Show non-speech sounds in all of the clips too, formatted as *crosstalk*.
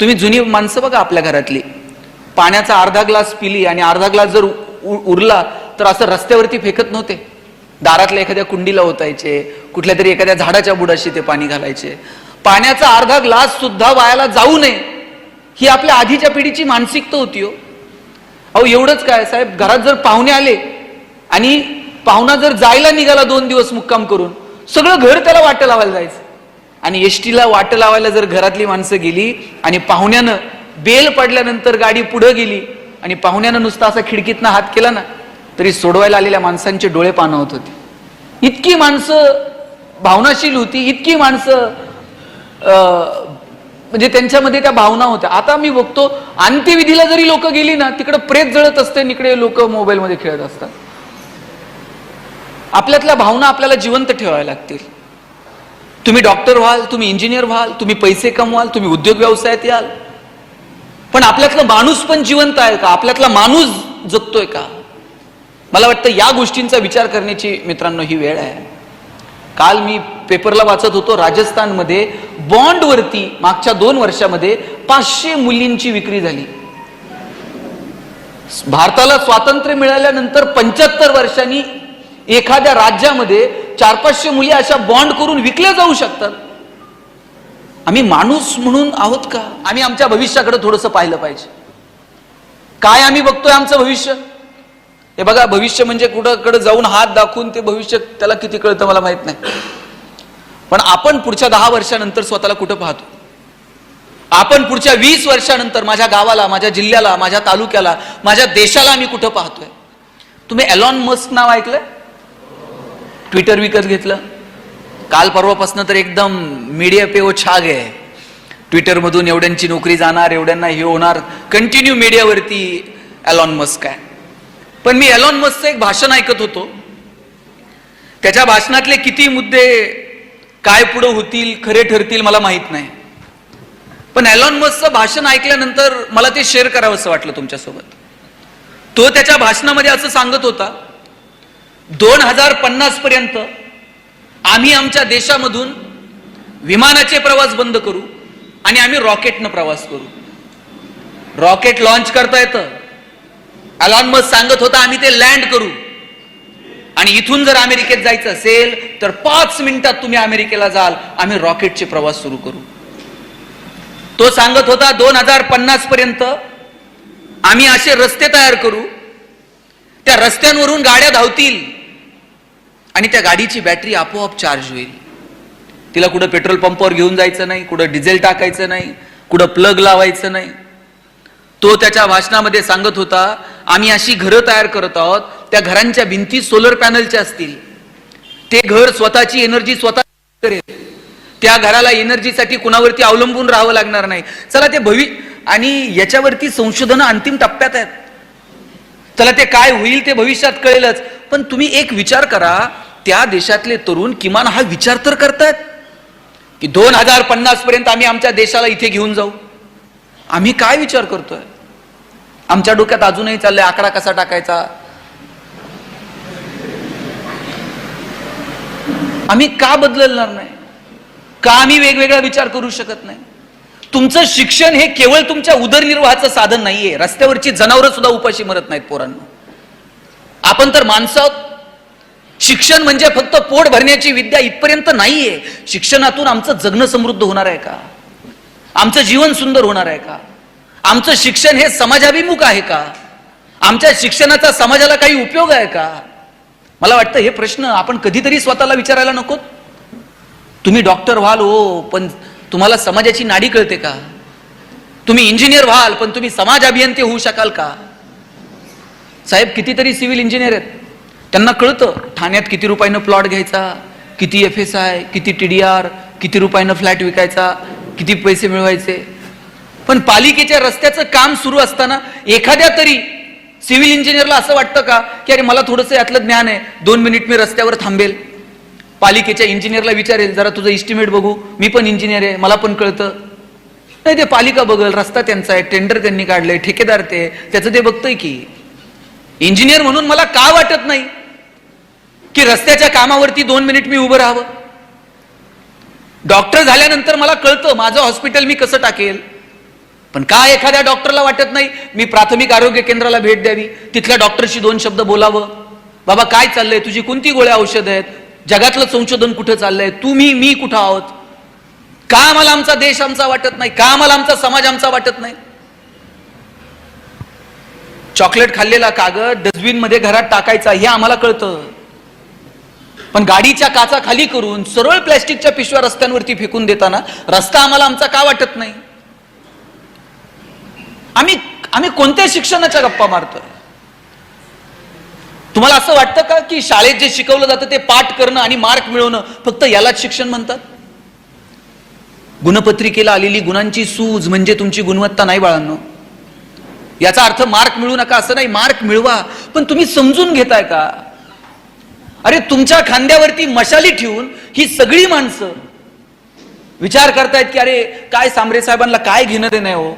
तुम्ही जुनी माणसं बघा आपल्या घरातली. पाण्याचा अर्धा ग्लास पिली आणि अर्धा ग्लास जर उ- उरला तर असं रस्त्यावरती फेकत नव्हते. दारातल्या एखाद्या कुंडीला ओतायचे कुठल्या तरी एखाद्या झाडाच्या बुडाशी ते पाणी घालायचे. पाण्याचा अर्धा ग्लास सुद्धा वायाला जाऊ नये. ही आपल्या आधीच्या पिढीची मानसिकता होती हो. अहो एवढंच काय साहेब घरात जर पाहुणे आले आणि पाहुणा जर जायला निघाला दोन दिवस मुक्काम करून सगळं घर त्याला वाटं लावायला जायचं. आणि एसटीला वाटं लावायला जर घरातली माणसं गेली आणि पाहुण्यानं बेल पडल्यानंतर गाडी पुढं गेली आणि पाहुण्यानं नुसता असा खिडकीतनं हात केला ना तरी सोडवायला आलेल्या माणसांचे डोळे पाणवत होते इतकी माणसं भावनाशील होती इतकी माणसं म्हणजे त्यांच्यामध्ये त्या भावना होत्या. आता मी बघतो अंत्यविधीला जरी लोक गेली ना तिकडे प्रेत जळत असते इकडे लोक मोबाईलमध्ये खेळत असतात. आपल्यातल्या भावना आपल्याला जिवंत ठेवाव्या लागतील. तुम्ही डॉक्टर व्हाल तुम्ही इंजिनियर व्हाल तुम्ही पैसे कमवाल तुम्ही उद्योग व्यवसायात याल. पण आपल्यातला माणूस पण जिवंत आहे का? आपल्यातला माणूस जगतोय का? मला वाटतं या गोष्टींचा विचार करण्याची मित्रांनो ही वेळ आहे. काल मी पेपरला वाचत होतो राजस्थानमध्ये बॉन्डवरती मागच्या दोन वर्षामध्ये पाचशे मुलींची विक्री झाली. भारताला स्वातंत्र्य मिळाल्यानंतर पंच्याहत्तर वर्षांनी एखाद्या राज्यामध्ये चार पाचशे मुली अशा बॉन्ड करून विकल्या जाऊ शकतात. आम्ही माणूस म्हणून आहोत का? आम्ही आमच्या भविष्याकडे थोडंसं पाहिलं पाहिजे. काय आम्ही बघतोय आमचं भविष्य? हे बघा भविष्य म्हणजे कुठंकडे जाऊन हात दाखवून ते भविष्य त्याला किती कळतं मला माहीत नाही. पण आपण पुढच्या दहा वर्षानंतर स्वतःला कुठं पाहतो? आपण पुढच्या वीस वर्षानंतर माझ्या गावाला माझ्या जिल्ह्याला माझ्या तालुक्याला माझ्या देशाला आम्ही कुठं पाहतोय? तुम्ही एलॉन मस्क नाव ऐकलंय? ट्विटर विकत घेतलं. काल परवापासून तर एकदम मीडिया पे ओ छाग आहे ट्विटरमधून एवढ्यांची नोकरी जाणार एवढ्यांना हे होणार. कंटिन्यू मीडियावरती एलॉन मस्क आहे. पण मी एलॉन मस्कचं एक भाषण ऐकत होतो. त्याच्या भाषणातले किती मुद्दे काय पुढं होतील खरे ठरतील मला माहीत नाही. पण एलॉन मस्कचं भाषण ऐकल्यानंतर मला ते शेअर करावं असं वाटलं तुमच्यासोबत. तो त्याच्या भाषणामध्ये असं सांगत होता दोन हजार पन्नास पर्यंत आम्ही आमच्या देशामधून विमानाचे प्रवास बंद करू आणि आम्ही रॉकेटनं प्रवास करू. रॉकेट लॉन्च करता येतं. अलॉन मस्क सांगत होता आम्ही ते लँड करू. आणि इथून जर अमेरिकेत जायचं असेल तर पाच मिनिटात तुम्ही अमेरिकेला जाल. आम्ही रॉकेटचे प्रवास सुरू करू. तो सांगत होता दोन हजार पन्नास पर्यंत आम्ही असे रस्ते तयार करू. त्या रस्त्यांवरून गाड्या धावतील. आणि त्या गाडीची बॅटरी आपोआप चार्ज होईल. तिला कुठं पेट्रोल पंपावर घेऊन जायचं नाही कुठं डिझेल टाकायचं नाही कुठं प्लग लावायचं नाही. तो त्याच्या भाषणामध्ये सांगत होता आम्ही अशी घरं तयार करत आहोत त्या घरांच्या भिंती सोलर पॅनलच्या असतील. ते घर स्वतःची एनर्जी स्वतः करेल. त्या घराला एनर्जीसाठी कुणावरती अवलंबून राहावं लागणार नाही. चला ते भवि आणि याच्यावरती संशोधन अंतिम टप्प्यात आहेत. चला ते काय होईल ते भविष्यात कळेलच. पण तुम्ही एक विचार करा त्या देशातले तरुण किमान हा विचार तर करतायत की दोन हजार पन्नास पर्यंत आम्ही आमच्या देशाला इथे घेऊन जाऊ. आम्ही काय विचार करतोय? आमच्या डोक्यात अजूनही चाललंय आकडा कसा टाकायचा? आम्ही का बदलणार नाही? का आम्ही वेगवेगळा विचार करू शकत नाही? तुमचं शिक्षण हे केवळ तुमच्या उदरनिर्वाहाचं साधन नाहीये. रस्त्यावरची जनावरं सुद्धा उपाशी मरत नाहीत पोरांना. आपण तर माणसं शिक्षण म्हणजे फक्त पोट भरण्याची विद्या इथपर्यंत नाहीये. शिक्षणातून आमचं जगणं समृद्ध होणार आहे का? आमचं जीवन सुंदर होणार आहे का? आमचं शिक्षण हे समाजाभिमुख आहे का? आमच्या शिक्षणाचा समाजाला काही उपयोग आहे का? मला वाटतं हे प्रश्न आपण कधीतरी स्वतःला विचारायला नको तुम्ही डॉक्टर व्हाल हो पण तुम्हाला समाजाची नाडी कळते का? तुम्ही इंजिनियर व्हाल पण तुम्ही समाज अभियंते होऊ शकाल का? साहेब कितीतरी सिव्हिल इंजिनियर आहेत. त्यांना कळतं ठाण्यात किती रुपयानं प्लॉट घ्यायचा किती एफ एस आय किती टी डी आर किती रुपयानं फ्लॅट विकायचा किती पैसे मिळवायचे. पण पालिकेच्या रस्त्याचं काम सुरू असताना एखाद्या तरी सिव्हिल इंजिनियरला असं वाटतं का की अरे मला थोडंसं यातलं ज्ञान आहे दोन मिनिट मी रस्त्यावर थांबेल. पालिकेच्या इंजिनियरला विचारेल जरा तुझं इस्टिमेट बघू मी पण इंजिनियर आहे मला पण कळतं. नाही ते पालिका बघल रस्ता त्यांचा आहे टेंडर त्यांनी काढलंय ठेकेदार ते त्याचं ते बघतंय की. इंजिनियर म्हणून मला का वाटत नाही? की रस्त्याच्या कामावरती दोन मिनिट मी उभं राहावं? डॉक्टर झाल्यानंतर मला कळतं माझं हॉस्पिटल मी कसं टाकेल? पण का एखाद्या डॉक्टरला वाटत नाही? मी प्राथमिक आरोग्य केंद्राला भेट द्यावी. तिथल्या डॉक्टरशी दोन शब्द बोलावं. बाबा काय चाललंय? तुझी कोणती गोळ्या औषध आहेत? जगातलं संशोधन कुठं चाललंय? तुम्ही मी कुठं आहोत? का आम्हाला आमचा देश आमचा वाटत नाही? का आम्हाला आमचा समाज आमचा वाटत नाही? चॉकलेट खाल्लेला कागद डस्टबिनमध्ये घरात टाकायचा हे आम्हाला कळतं. पण गाडीच्या काचा खाली करून सरळ प्लॅस्टिकच्या पिशव्या रस्त्यांवरती फेकून देताना रस्ता आम्हाला आमचा का वाटत नाही? आम्ही आम्ही कोणत्या शिक्षणाच्या गप्पा मारतोय? तुम्हाला असं वाटतं का की शाळेत जे शिकवलं जातं ते पाठ करणं आणि मार्क मिळवणं फक्त यालाच शिक्षण म्हणतात? गुणपत्रिकेला आलेली गुणांची सूज म्हणजे तुमची गुणवत्ता नाही बाळांनो. याचा अर्थ मार्क मिळू नका असं नाही मार्क मिळवा. पण तुम्ही समजून घेताय का? अरे तुमच्या खांद्यावरती मशाली ठेवून ही सगळी माणसं विचार करतायत की अरे काय सांबरे साहेबांना काय घेणं ते नाही हो?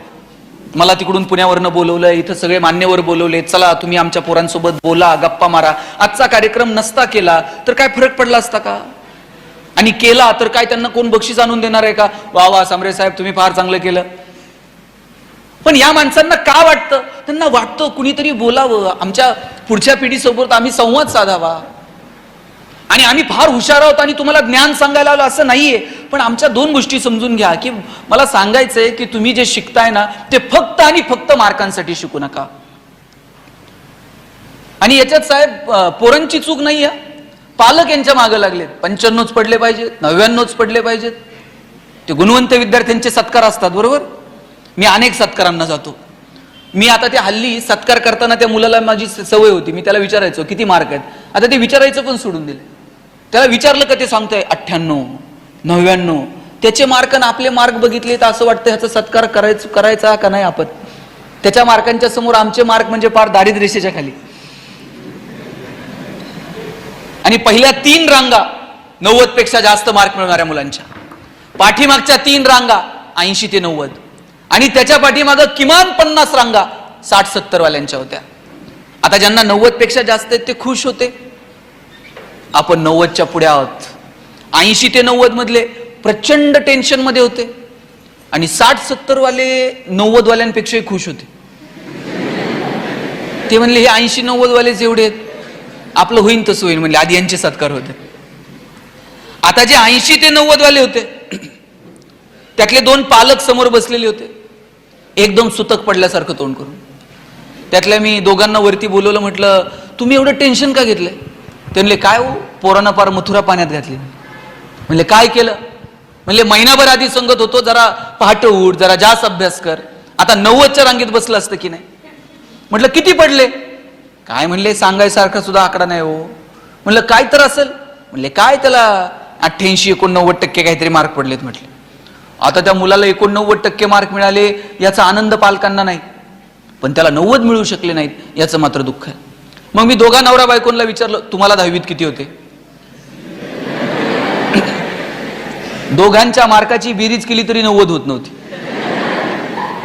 मला तिकडून पुण्यावरनं बोलवलंय इथं सगळे मान्यवर बोलवले चला तुम्ही आमच्या पोरांसोबत बोला गप्पा मारा. आजचा कार्यक्रम नसता केला तर काय फरक पडला असता का? आणि केला तर काय त्यांना कोण बक्षीस आणून देणार आहे का? वा वा सांबरे साहेब तुम्ही फार चांगलं केलं. पण या माणसांना का वाटतं? त्यांना वाटतं कुणीतरी बोलावं. आमच्या पुढच्या पिढीसोबत आम्ही संवाद साधावा. आणि आम्ही फार हुशार आहोत आणि तुम्हाला ज्ञान सांगायला आलो असं नाहीये. पण आमच्या दोन गोष्टी समजून घ्या की मला सांगायचंय की तुम्ही जे शिकताय ना ते फक्त आणि फक्त मार्कांसाठी शिकू नका. आणि याच्यात साहेब पोरांची चूक नाही आहे पालक यांच्या मागे लागलेत. पंच्याण्णवच पडले पाहिजेत नव्याण्णवच पडले पाहिजेत. ते गुणवंत विद्यार्थ्यांचे सत्कार असतात बरोबर? मी अनेक सत्कारांना जातो. मी आता ते हल्ली सत्कार करताना त्या मुलाला माझी सवय होती. मी त्याला विचारायचो किती मार्क आहेत? आता ते विचारायचं पण सोडून दिले. त्याला विचारलं का ते सांगतोय अठ्ठ्याण्णव नव्याण्णव. त्याचे मार्क आणि आपले मार्क बघितले तर असं वाटतं ह्याचा सत्कार करायचं करायचा का नाही आपण? त्याच्या मार्कांच्या समोर आमचे मार्क म्हणजे फार दारिद्र्यशेच्या खाली. आणि पहिल्या तीन रांगा नव्वदपेक्षा जास्त मार्क मिळणाऱ्या मुलांच्या. पाठीमागच्या तीन रांगा ऐंशी ते नव्वद. आणि त्याच्या पाठीमागं किमान पन्नास रांगा साठ सत्तर वाल्यांच्या होत्या. आता ज्यांना नव्वदपेक्षा जास्त आहेत ते खुश होते. आपण नव्वदच्या पुढे आहोत. ऐंशी ते नव्वद मधले प्रचंड टेन्शनमध्ये होते. आणि साठ सत्तर वाले नव्वद वाल्यांपेक्षाही खुश होते. ते म्हणले हे ऐंशी नव्वद वाले जेवढे आहेत आपलं होईन तसं होईल म्हणले आधी यांचे सत्कार होते. आता जे ऐंशी ते नव्वद वाले होते त्यातले दोन पालक समोर बसलेले होते. एकदम सुतक पडल्यासारखं तोंड करून. त्यातल्या मी दोघांना वरती बोलवलं म्हटलं तुम्ही एवढं टेन्शन का घेतलंय? ते म्हणले काय हो पोरांना पार मथुरा पाण्यात घातली. म्हणले काय केलं? म्हणले महिनाभर आधी संगत होतो जरा पहाटे उठ जरा जास्त अभ्यास कर. आता नव्वदच्या रांगेत बसलं असतं की नाही? म्हटलं किती पडले? काय म्हणले सांगायसारखा सुद्धा आकडा नाही हो. म्हणलं काय तर असेल. म्हणले काय त्याला? अठ्ठ्याऐंशी एकोणनव्वद टक्के काहीतरी मार्क पडलेत म्हटले. आता त्या मुलाला एकोणनव्वद टक्के मार्क मिळाले याचा आनंद पालकांना नाही. पण त्याला नव्वद मिळू शकले नाहीत याचं मात्र दुःख आहे. मग मी दोघा नवरा बायकोनला विचारलं तुम्हाला दहावीत किती होते? *coughs* दोघांच्या मार्काची बेरीज केली तरी नव्वद होत नव्हती.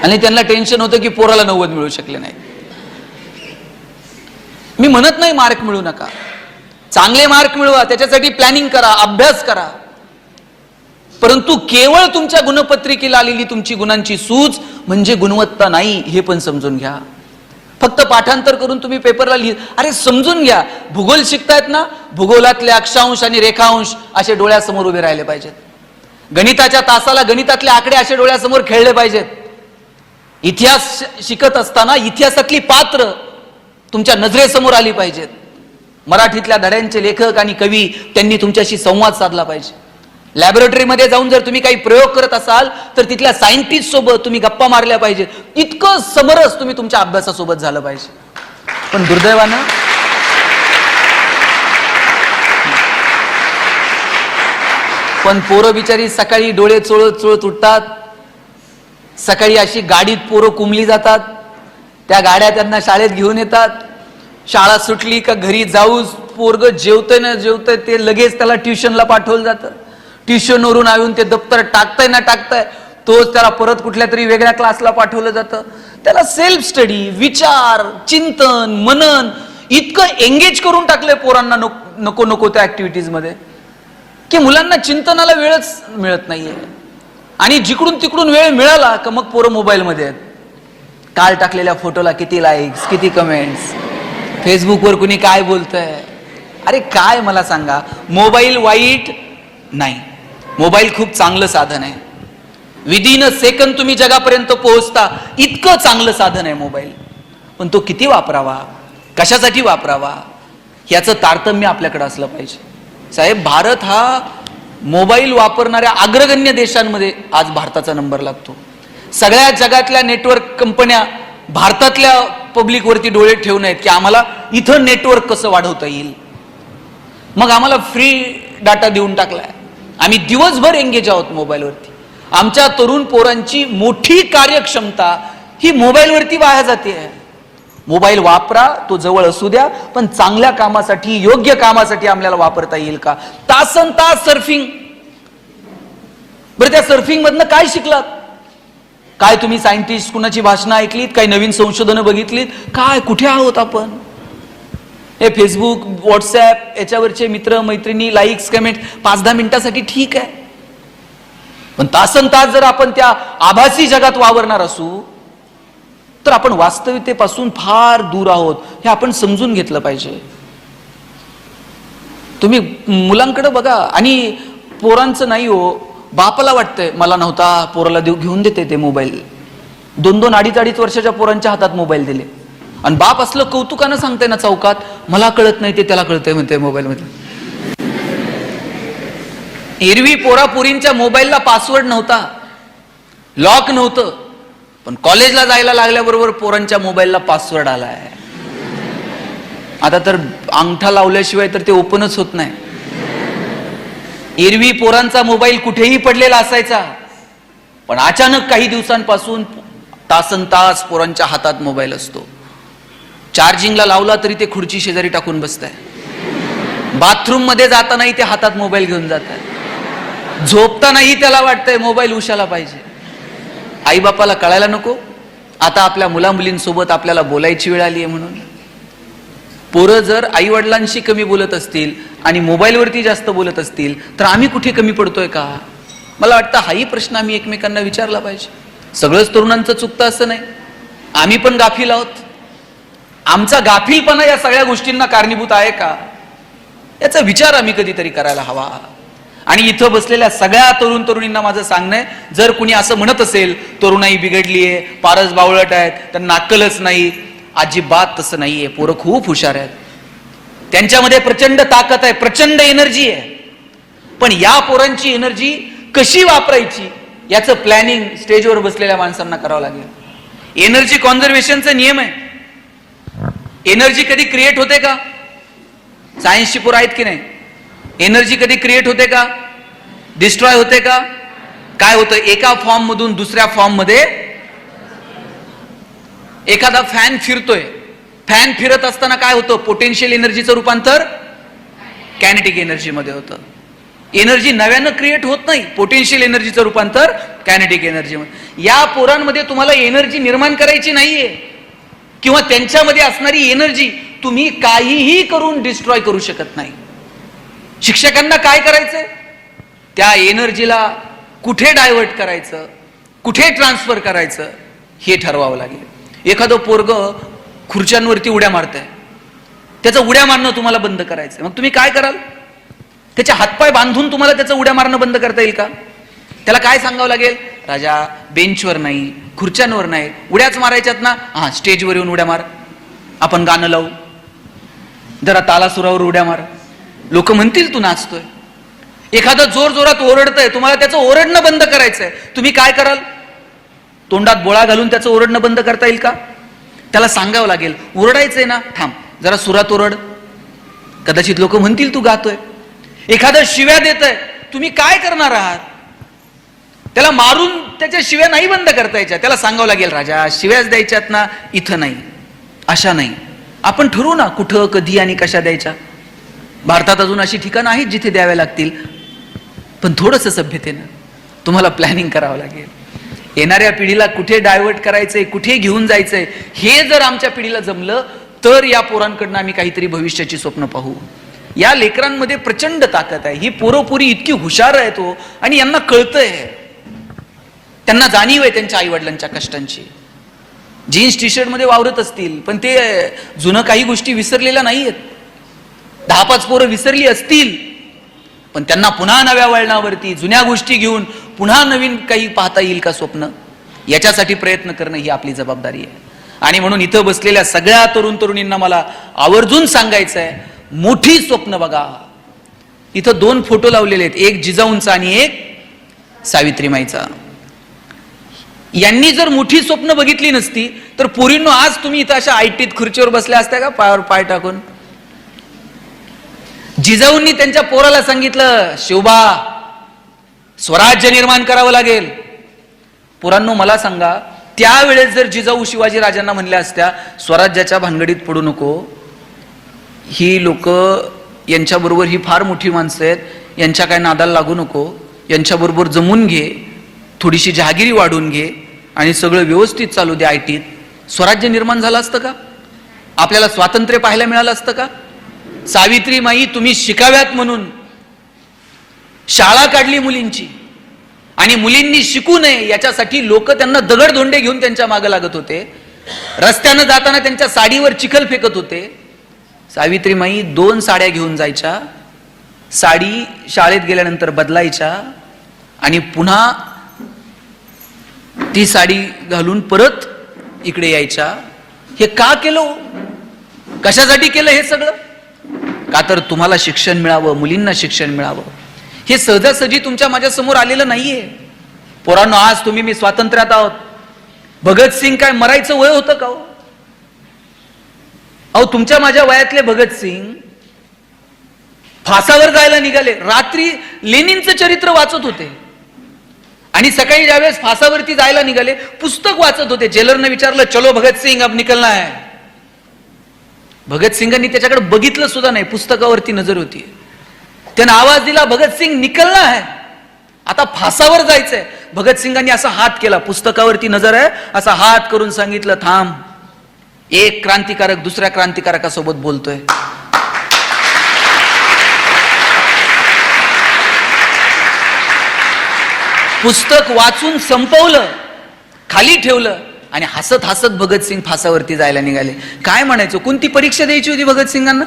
आणि त्यांना टेन्शन होतं की पोराला नव्वद मिळू शकले नाही मी म्हणत नाही मार्क मिळू नका. चांगले मार्क मिळवा त्याच्यासाठी प्लॅनिंग करा अभ्यास करा. परंतु केवळ तुमच्या गुणपत्रिकेला आलेली तुमची गुणांची सूज म्हणजे गुणवत्ता नाही हे पण समजून घ्या. फक्त पाठांतर करून तुम्ही पेपरला लिहि अरे समजून घ्या. भूगोल शिकतायत ना? भूगोलातले अक्षांश आणि रेखांश असे डोळ्यासमोर उभे राहिले पाहिजेत. गणिताच्या तासाला गणितातले आकडे असे डोळ्यासमोर खेळले पाहिजेत. इतिहास शिकत असताना इतिहासातली पात्र तुमच्या नजरेसमोर आली पाहिजेत. मराठीतल्या धड्यांचे लेखक आणि कवी त्यांनी तुमच्याशी संवाद साधला पाहिजे. लॅबोरेटरीमध्ये जाऊन जर तुम्ही काही प्रयोग करत असाल तर तिथल्या सायंटिस्ट सोबत तुम्ही गप्पा मारल्या पाहिजे इतकं समरस तुम्ही तुमच्या अभ्यासासोबत झालं पाहिजे. पण दुर्दैवानं पण पोरं बिचारी सकाळी डोळे चोळत चोळत उठतात. सकाळी अशी गाडीत पोरं कुंबली जातात. त्या गाड्या त्यांना शाळेत घेऊन येतात. शाळा सुटली का घरी जाऊच पोरग जेवतंय ना जेवतंय ते लगेच त्याला ट्युशनला पाठवलं जातं. ट्युशनवरून आणून ते दप्तर टाकताय ना टाकताय तोच त्याला परत कुठल्या तरी वेगळ्या क्लासला पाठवलं जातं. त्याला सेल्फ स्टडी विचार चिंतन मनन इतकं एंगेज करून टाकलंय पोरांना नको नको नको त्या ऍक्टिव्हिटीजमध्ये की मुलांना चिंतनाला वेळच मिळत नाहीये. आणि जिकडून तिकडून वेळ मिळाला का मग पोरं मोबाईलमध्ये आहेत. काल टाकलेल्या फोटोला किती लाईक्स किती कमेंट्स फेसबुकवर कुणी काय बोलतंय? अरे काय मला सांगा मोबाईल वाईट नाही. मोबाईल खूप चांगलं साधन आहे. विदिन अ सेकंद तुम्ही जगापर्यंत पोहोचता इतकं चांगलं साधन आहे मोबाईल. पण तो किती वापरावा? कशासाठी वापरावा? याचं तारतम्य आपल्याकडे असलं पाहिजे. साहेब भारत हा मोबाईल वापरणाऱ्या अग्रगण्य देशांमध्ये आज भारताचा नंबर लागतो. सगळ्या जगातल्या नेटवर्क कंपन्या भारतातल्या पब्लिकवरती डोळे ठेवून आहेत की आम्हाला इथं नेटवर्क कसं वाढवता येईल? मग आम्हाला फ्री डाटा देऊन टाकलाय. आम्ही दिवसभर एंगेज आहोत मोबाईलवरती. आमच्या तरुण पोरांची मोठी कार्यक्षमता ही मोबाईलवरती वाया जाते. मोबाईल वापरा तो जवळ असू द्या पण चांगल्या कामासाठी योग्य कामासाठी आपल्याला वापरता येईल का? तासन तास सर्फिंग बरं त्या सर्फिंग मधनं काय शिकलात? काय तुम्ही सायंटिस्ट कुणाची भाषणं ऐकलीत? काही नवीन संशोधनं बघितलीत? काय कुठे आहोत आपण? हे फेसबुक व्हॉट्सॲप याच्यावरचे मित्र मैत्रिणी लाईक्स कमेंट पाच दहा मिनिटासाठी ठीक आहे. पण तासन तास जर आपण त्या आभासी जगात वावरणार असू तर आपण वास्तविकतेपासून फार दूर आहोत हे आपण समजून घेतलं पाहिजे. तुम्ही मुलांकडे बघा आणि पोरांचं नाही हो बापाला वाटतंय मला नव्हता पोराला देऊ घेऊन देते ते मोबाईल. दोन दोन अडीच अडीच वर्षाच्या पोरांच्या हातात मोबाईल दिले. आणि बाप असलं कौतुकानं सांगते ना चौकात मला कळत नाही ते त्याला कळतंय म्हणते मोबाईलमध्ये. एरवी पोरापुरींच्या मोबाईलला पासवर्ड नव्हता. लॉक नव्हतं. पण कॉलेजला जायला लागल्याबरोबर पोरांच्या मोबाईलला पासवर्ड आलाय. आता तर अंगठा लावल्याशिवाय तर ते ओपनच होत नाही. एरवी पोरांचा मोबाईल कुठेही पडलेला असायचा. पण अचानक काही दिवसांपासून तासन तास पोरांच्या हातात मोबाईल असतो. चार्जिंगला लावला तरी ते खुर्ची शेजारी टाकून बसत आहे बाथरूममध्ये जातानाही ते हातात मोबाईल घेऊन जात आहे झोपतानाही त्याला वाटतंय मोबाईल उशाला पाहिजे. आई बापाला कळायला नको. आता आपल्या मुला मुलींसोबत आपल्याला बोलायची वेळ आली आहे म्हणून. पोरं जर आई वडिलांशी कमी बोलत असतील आणि मोबाईलवरती जास्त बोलत असतील तर आम्ही कुठे कमी पडतोय का? मला वाटतं हाही प्रश्न आम्ही एकमेकांना विचारला पाहिजे. सगळंच तरुणांचं चुकतं असं नाही. आम्ही पण गाफील आहोत. आमचा गाफीलपणा या सगळ्या गोष्टींना कारणीभूत आहे का? याचा विचार आम्ही कधीतरी करायला हवा. आणि इथं बसलेल्या सगळ्या तरुण तरुणींना माझं सांगणं आहे जर कुणी असं म्हणत असेल तरुणाई बिघडली आहे पारस बावळट आहेत त्यांना अक्कलच नाही. अजिबात तसं नाहीये. पोरं खूप हुशार आहेत. त्यांच्यामध्ये प्रचंड ताकद आहे प्रचंड एनर्जी आहे. पण या पोरांची एनर्जी कशी वापरायची याचं प्लॅनिंग स्टेजवर बसलेल्या माणसांना करावं लागेल. एनर्जी कॉन्झर्वेशनचा नियम आहे. एनर्जी कधी क्रिएट होते का? सायन्सची पोरं आहेत की नाही? एनर्जी कधी क्रिएट होते का? डिस्ट्रॉय होते का? काय होतं? एका फॉर्म मधून दुसऱ्या फॉर्ममध्ये एखादा फॅन फिरतोय. फॅन फिरत असताना काय होतं? पोटेन्शियल एनर्जीचं रूपांतर कॅनेटिक एनर्जीमध्ये होतं. एनर्जी नव्यानं क्रिएट होत नाही. पोटेन्शियल एनर्जीचं रूपांतर कॅनेटिक एनर्जीमध्ये या पोरांमध्ये तुम्हाला एनर्जी निर्माण करायची नाहीये. किंवा त्यांच्यामध्ये असणारी एनर्जी तुम्ही काहीही करून डिस्ट्रॉय करू शकत नाही. शिक्षकांना काय करायचंय? त्या एनर्जीला कुठे डायव्हर्ट करायचं? कुठे ट्रान्सफर करायचं? हे ठरवावं लागेल. एखादं पोरग खुर्च्यांवरती उड्या मारतंय. त्याचं उड्या मारणं तुम्हाला बंद करायचं मग तुम्ही काय कराल? त्याचे हातपाय बांधून तुम्हाला त्याचं उड्या मारणं बंद करता येईल का? त्याला काय सांगावं लागेल? राजा बेंचवर नाही खुर्च्यांवर नाही. उड्याच मारायच्यात ना? हा स्टेजवर येऊन उड्या मार. आपण गाणं लावू. जरा तालासुरावर उड्या मार. लोक म्हणतील तू नाचतोय. एखादं जोर जोरात ओरडतंय तुम्हाला त्याचं ओरडणं बंद करायचंय. तुम्ही काय कराल? तोंडात बोळा घालून त्याचं ओरडणं बंद करता येईल का? त्याला सांगावं लागेल. ओरडायचंय ना? थांब जरा सुरात ओरड. कदाचित लोक म्हणतील तू गातोय. एखादं शिव्या देत आहे तुम्ही काय करणार आहात? त्याला मारून त्याच्या शिव्या नाही बंद करता यायच्या त्याला सांगावं लागेल राजा शिव्याच द्यायच्यात ना इथं नाही अशा नाही. आपण ठरवू ना कुठं कधी आणि कशा द्यायच्या. भारतात अजून अशी ठिकाणं आहेत जिथे द्याव्या लागतील. पण थोडंसं सभ्यतेनं तुम्हाला प्लॅनिंग करावं लागेल. येणाऱ्या पिढीला कुठे डायव्हर्ट करायचंय कुठे घेऊन जायचंय हे जर आमच्या पिढीला जमलं तर या पोरांकडनं आम्ही काहीतरी भविष्याची स्वप्न पाहू. या लेकरांमध्ये प्रचंड ताकद आहे. ही पोरोपोरी इतकी हुशार आहे तो हो, आणि यांना कळतंय. त्यांना जाणीव आहे त्यांच्या आईवडिलांच्या कष्टांची. जीन्स टी शर्टमध्ये वावरत असतील पण ते जुनं काही गोष्टी विसरलेल्या नाही आहेत दहा पाच पोरं विसरली असतील पण त्यांना पुन्हा नव्या वळणावरती जुन्या गोष्टी घेऊन पुन्हा नवीन काही पाहता येईल का स्वप्न? याच्यासाठी प्रयत्न करणं ही आपली जबाबदारी आहे. आणि म्हणून इथं बसलेल्या सगळ्या तरुण तरुणींना मला आवर्जून सांगायचं आहे मोठी स्वप्न बघा. इथं दोन फोटो लावलेले आहेत एक जिजाऊंचा आणि एक सावित्रीमाईचा यांनी जर मोठी स्वप्न बघितली नसती तर पोरींनो आज तुम्ही इथं अशा आयटीत खुर्चीवर बसल्या असत्या का? पायावर पाय टाकून? जिजाऊंनी त्यांच्या पोराला सांगितलं शिवबा स्वराज्य निर्माण करावं लागेल. पोरांनो मला सांगा त्यावेळेस जर जिजाऊ शिवाजी राजांना म्हणल्या असत्या स्वराज्याच्या भानगडीत पडू नको. ही लोक यांच्याबरोबर ही फार मोठी माणसं आहेत. यांच्या काय नादाला लागू नको. यांच्याबरोबर जमून घे. थोडीशी जहागिरी वाढून घे. आणि सगळं व्यवस्थित चालू दे आय टीत स्वराज्य निर्माण झालं असतं का? आपल्याला स्वातंत्र्य पाहायला मिळालं असतं का? सावित्री माई तुम्ही शिकाव्यात म्हणून. शाळा काढली मुलींची. आणि मुलींनी शिकू नये याच्यासाठी लोक त्यांना दगडधोंडे घेऊन त्यांच्या मागे लागत होते. रस्त्यानं जाताना त्यांच्या साडीवर चिखल फेकत होते. सावित्रीमाई दोन साड्या घेऊन जायच्या. साडी शाळेत गेल्यानंतर बदलायच्या. आणि पुन्हा ती साडी घालून परत इकडे यायच्या हे का केलं हो? कशासाठी केलं हे सगळं? का तर तुम्हाला शिक्षण मिळावं मुलींना शिक्षण मिळावं. हे सहजासहजी तुमच्या माझ्यासमोर आलेलं नाहीये. पोरांनो आज तुम्ही मी स्वातंत्र्यात आहोत. भगतसिंग काय मरायचं वय होतं का हो? अहो तुमच्या माझ्या वयातले भगतसिंग फासावर जायला निघाले. रात्री लेनिनचं चरित्र वाचत होते. आणि सकाळी ज्यावेळेस फासावरती जायला निघाले पुस्तक वाचत होते. जेलरनं विचारलं चलो भगतसिंग अब निकलना है भगतसिंगांनी त्याच्याकडे बघितलं सुद्धा नाही. पुस्तकावरती नजर होती त्यानं आवाज दिला भगतसिंग निकलना है आता फासावर जायचंय. भगतसिंगांनी असा हात केला. पुस्तकावरती नजर आहे. असा हात करून सांगितलं थांब. एक क्रांतिकारक दुसऱ्या क्रांतिकारकासोबत बोलतोय. पुस्तक वाचून संपवलं खाली ठेवलं आणि हसत हसत भगतसिंग फासावरती जायला निघाले. काय म्हणायचं? कोणती परीक्षा द्यायची होती भगतसिंगांना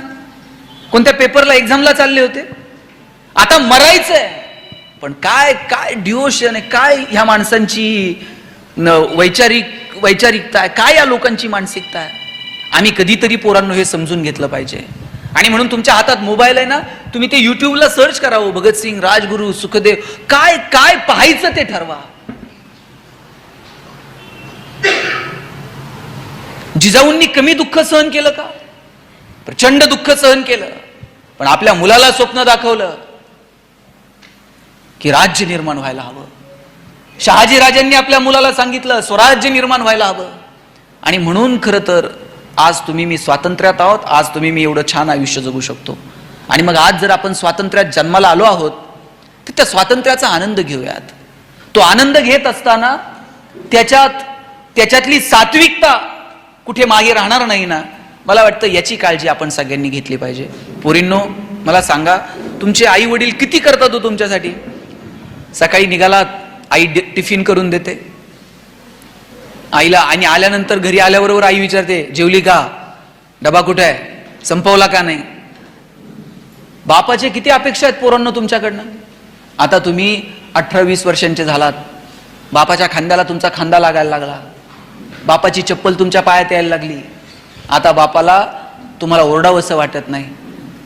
कोणत्या पेपरला एक्झामला चालले होते? आता मरायचंय. पण काय काय डिओशन आहे? काय ह्या माणसांची न- वैचारिक वैचारिकता आहे? काय या लोकांची मानसिकता आहे? आम्ही कधीतरी पोरांनो हे समजून घेतलं पाहिजे. आणि म्हणून तुमच्या हातात मोबाईल आहे ना तुम्ही ते युट्यूबला सर्च करावं हो, भगतसिंग राजगुरू सुखदेव. काय काय पाहायचं ते ठरवा. जिजाऊंनी कमी दुःख सहन केलं का? प्रचंड दुःख सहन केलं. पण आपल्या मुलाला स्वप्न दाखवलं की राज्य निर्माण व्हायला हवं. शहाजी राजांनी आपल्या मुलाला सांगितलं स्वराज्य निर्माण व्हायला हवं. आणि म्हणून खरं तर आज तुम्ही मी स्वातंत्र्यात आहोत आज तुम्ही मी एवढं छान आयुष्य जगू शकतो. आणि मग आज जर आपण स्वातंत्र्यात जन्माला आलो आहोत तर त्या स्वातंत्र्याचा आनंद घेऊयात. तो आनंद घेत असताना त्याच्यात त्याच्यातली सात्विकता कुठे मागे राहणार नाही ना मला वाटतं याची काळजी आपण सगळ्यांनी घेतली पाहिजे. पोरींनो मला सांगा तुमचे आई वडील किती करतात हो तुमच्यासाठी? सकाळी निघालात आई टिफिन करून देते. आईला आणि आल्यानंतर घरी आल्याबरोबर आई विचारते जेवली का? डबा कुठे आहे? संपवला का नाही? बापाचे किती अपेक्षा आहेत पोरांना तुमच्याकडनं? आता तुम्ही अठरा वीस वर्षांचे झालात. बापाच्या खांद्याला तुमचा खांदा लागायला लागला. बापाची चप्पल तुमच्या पायात यायला लागली. आता बापाला तुम्हाला ओरडावंसं वाटत नाही.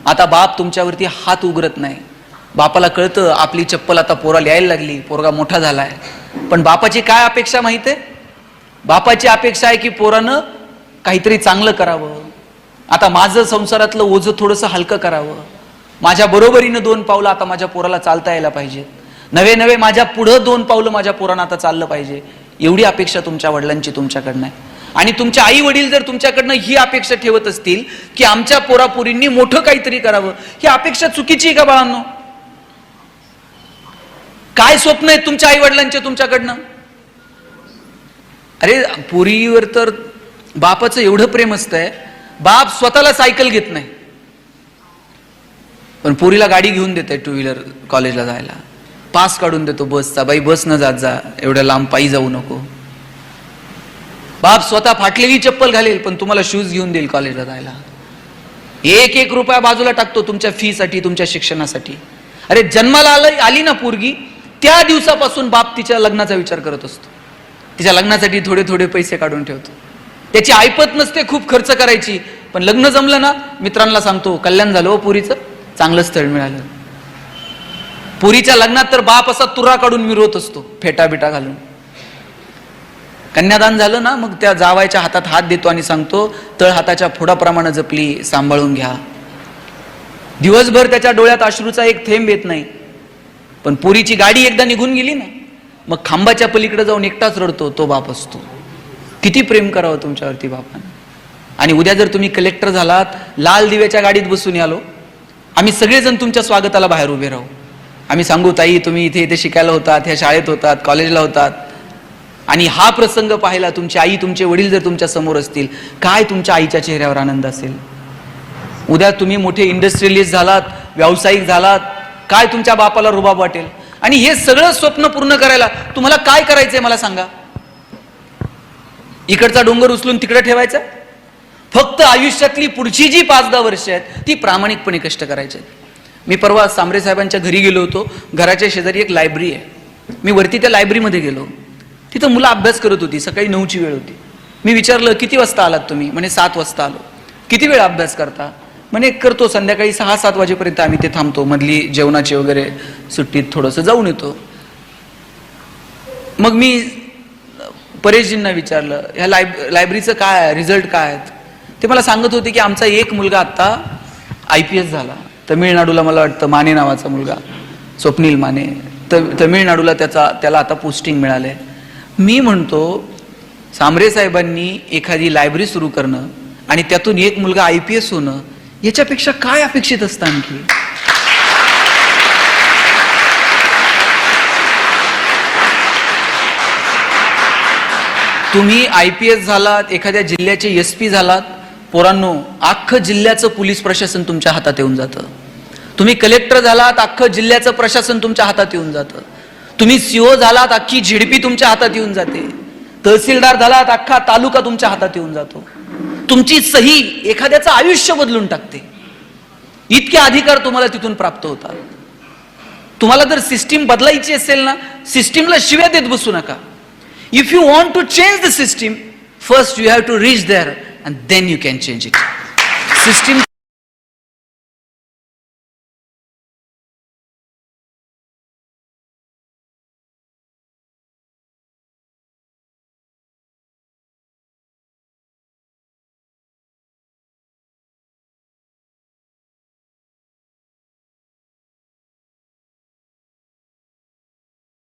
आता बाप तुमच्यावरती हात उघडत नाही. बापाला कळतं आपली चप्पल आता पोराला यायला लागली. पोरगा मोठा झालाय. पण बापाची काय अपेक्षा माहिती आहे? बापाची अपेक्षा आहे की पोरानं काहीतरी चांगलं करावं. आता माझं संसारातलं ओझं थोडंसं हलकं करावं. माझ्या बरोबरीनं दोन पावलं आता माझ्या पोराला चालता यायला पाहिजे. नवे नवे माझ्या पुढं दोन पावलं माझ्या पोरानं आता चाललं पाहिजे. एवढी अपेक्षा तुमच्या वडिलांची तुमच्याकडनं आहे. आणि तुमच्या आई वडील जर तुमच्याकडनं ही अपेक्षा ठेवत असतील की आमच्या पोरापोरींनी मोठं काहीतरी करावं ही अपेक्षा चुकीची आहे का बाळांनो? काय स्वप्न आहेत तुमच्या आई वडिलांचे तुमच्याकडनं? अरे पुरीवर तर बापाचं एवढं प्रेम असतंय बाप स्वतःला सायकल घेत नाही. पण पुरीला गाडी घेऊन देते टू व्हीलर कॉलेजला जायला. पास काढून देतो बसचा बाई बस न जात जा एवढ्या लांब पायी जाऊ नको. बाप स्वतः फाटलेली चप्पल घालेल पण तुम्हाला शूज घेऊन देईल कॉलेजला जायला. एक एक रुपया बाजूला टाकतो तुमच्या फी साठी तुमच्या शिक्षणासाठी. अरे जन्माला आलं आली ना पोरगी त्या दिवसापासून बाप तिच्या लग्नाचा विचार करत असतो. तिच्या लग्नासाठी थोडे थोडे पैसे काढून ठेवतो. त्याची ऐपत नसते खूप खर्च करायची. पण लग्न जमलं ना मित्रांना सांगतो कल्याण झालं हो पुरीचं चांगलं स्थळ मिळालं. पुरीच्या लग्नात तर बाप असा तुरा काढून मिरवत असतो फेटा बिटा घालून. कन्यादान झालं ना मग त्या जावायच्या हातात हात देतो आणि सांगतो तळ हाताच्या फोडाप्रमाणे जपली सांभाळून घ्या. दिवसभर त्याच्या डोळ्यात अश्रूचा एक थेंब येत नाही. पण पुरीची गाडी एकदा निघून गेली ना मग खांबाच्या पलीकडे जाऊन एकटाच रडतो तो बाप असतो. किती प्रेम करावं तुमच्यावरती बापानं. आणि उद्या जर तुम्ही कलेक्टर झालात लाल दिव्याच्या गाडीत बसून आलो आम्ही सगळेजण तुमच्या स्वागताला बाहेर उभे राहू. आम्ही सांगू ताई तुम्ही इथे इथे शिकायला होतात ह्या शाळेत होतात कॉलेजला होतात. आणि हा प्रसंग पाहिला तुमची आई तुमचे वडील जर तुमच्यासमोर असतील काय तुमच्या आईच्या चेहऱ्यावर आनंद असेल? उद्या तुम्ही मोठे इंडस्ट्रियलिस्ट झालात व्यावसायिक झालात काय तुमच्या बापाला रुबाब वाटेल? आणि हे सगळं स्वप्न पूर्ण करायला तुम्हाला काय करायचंय मला सांगा? इकडचा डोंगर उचलून तिकडे ठेवायचा? फक्त आयुष्यातली पुढची जी पाच दहा वर्ष आहेत ती प्रामाणिकपणे कष्ट करायचे मी परवा सांबरे साहेबांच्या घरी गेलो होतो. घराच्या शेजारी एक लायब्ररी आहे. मी वरती त्या लायब्ररीमध्ये गेलो. तिथं मुलं अभ्यास करत होती. सकाळी नऊची वेळ होती. मी विचारलं किती वाजता आलात तुम्ही? म्हणे सात वाजता आलो. किती वेळ अभ्यास करता? म्हणे करतो संध्याकाळी सहा सात वाजेपर्यंत आम्ही ते थांबतो. मधली जेवणाची वगैरे सुट्टीत थोडंसं जाऊन येतो. मग मी परेशजींना विचारलं ह्या लायब लायब्ररीचं काय आहे रिझल्ट काय आहेत? ते मला सांगत होते की आमचा एक मुलगा आत्ता आय पी एस झाला. तमिळनाडूला मला वाटतं माने नावाचा मुलगा. स्वप्नील माने. त तमिळनाडूला त्याचा त्याला आता पोस्टिंग मिळालंय. मी म्हणतो सामरे साहेबांनी एखादी लायब्ररी सुरू करणं आणि त्यातून एक मुलगा आय पी एस होणं याच्यापेक्षा काय अपेक्षित असतं आणखी? तुम्ही आय पी एस झालात एखाद्या जिल्ह्याचे एस पी झालात. पोरांनो अख्खं जिल्ह्याचं पोलीस प्रशासन तुमच्या हातात येऊन जातं. तुम्ही कलेक्टर झालात अख्खं जिल्ह्याचं प्रशासन तुमच्या हातात येऊन जातं. तुम्ही सीओ झालात अख्खी झिडपी तुमच्या हातात येऊन जाते. तहसीलदार झालात अख्खा तालुका तुमच्या हातात येऊन जातो. तुमची सही एखाद्याचं आयुष्य बदलून टाकते. इतके अधिकार तुम्हाला तिथून प्राप्त होतात. तुम्हाला जर सिस्टीम बदलायची असेल ना सिस्टीमला शिव्या देत बसू नका. If you want to change the system first you have to reach there and then you can change it system